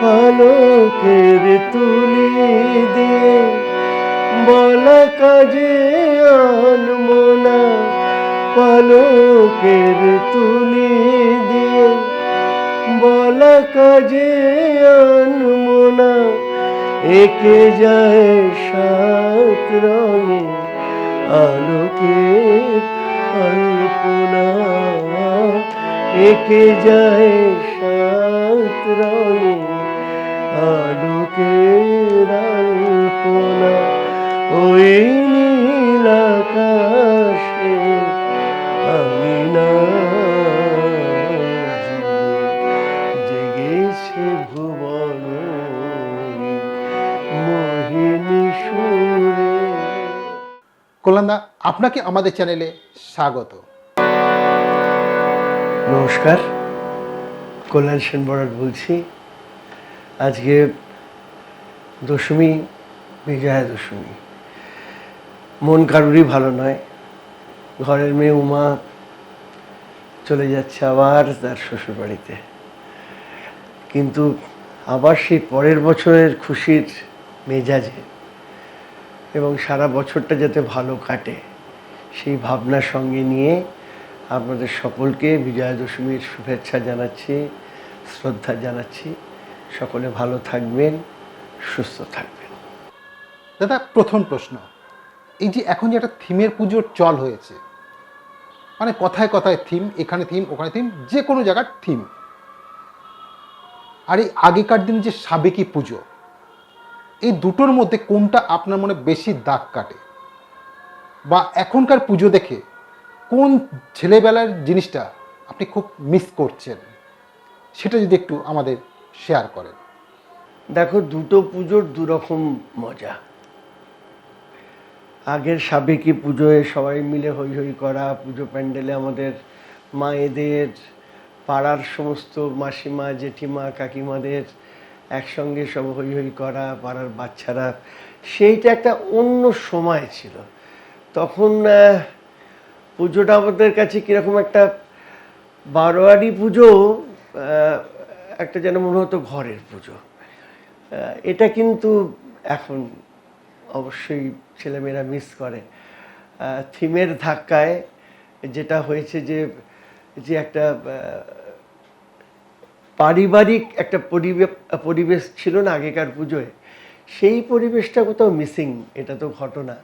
পালকের তুলি দিয়ে বলা কাজে আনব না পালকের তুলি দিয়ে বলা কাজে আনব না একে যায় সাত রঙে আলোকের অল্পনা একে যায় সাত রঙে আলোকের অল্পনা ওই নীল আকাশে আমি না জেগেছে ভুবন মোহিনী সুরে। কল্যাণদা আপনাকে আমাদের চ্যানেলে স্বাগত। নমস্কার কল্যাণ সেন বরাট বলছি। আজকে দশমী, বিজয়া দশমী। মন কারুরই ভালো নয়। ঘরের মেয়ে উমা চলে যাচ্ছে আবার তার শ্বশুরবাড়িতে। কিন্তু আবার সেই পরের বছরের খুশির মেজাজে এবং সারা বছরটা যাতে ভালো কাটে, সেই ভাবনার সঙ্গে নিয়ে আপনাদের সকলকে বিজয়া দশমীর শুভেচ্ছা জানাচ্ছি, শ্রদ্ধা জানাচ্ছি। সকলে ভালো থাকবেন, সুস্থ থাকবেন। দাদা, প্রথম প্রশ্ন। এই যে এখন যে একটা থিমের পুজোর চল হয়েছে মানে কথায় কথায় থিম, এখানে থিম, ওখানে থিম, যে কোনো জায়গার থিম। আর এই আগেকার দিন যে সাবেকি পুজো, এই দুটোর মধ্যে কোনটা আপনার মনে বেশি দাগ কাটে? বা এখনকার পুজো দেখে কোন ছেলেবেলার জিনিসটা আপনি খুব মিস করছেন? সেটা যদি একটু আমাদের শেয়ার করেন। দেখো, দুটো পুজোর দুরকম মজা। আগের সাবেকি পুজোয় সবাই মিলে হই হই করা, পুজো প্যান্ডেলে আমাদের মায়েদের, পাড়ার সমস্ত মাসিমা, জেঠিমা, কাকিমাদের একসঙ্গে সব হই হই করা, পাড়ার বাচ্চারা। সেইটা একটা অন্য সময় ছিল। তখন পুজোটা আমাদের কাছে কীরকম একটা বারোয়ারি পুজো একটা যেন মনে হতো ঘরের পুজো। এটা কিন্তু এখন অবশ্যই ছেলেমেয়েরা মিস করে। থিমের ধাক্কায় যেটা হয়েছে যে যে একটা পারিবারিক একটা পরিবেশ ছিল না আগেকার পুজোয়। সেই পরিবেশটা কোথাও মিসিং এটা তো ঘটনা।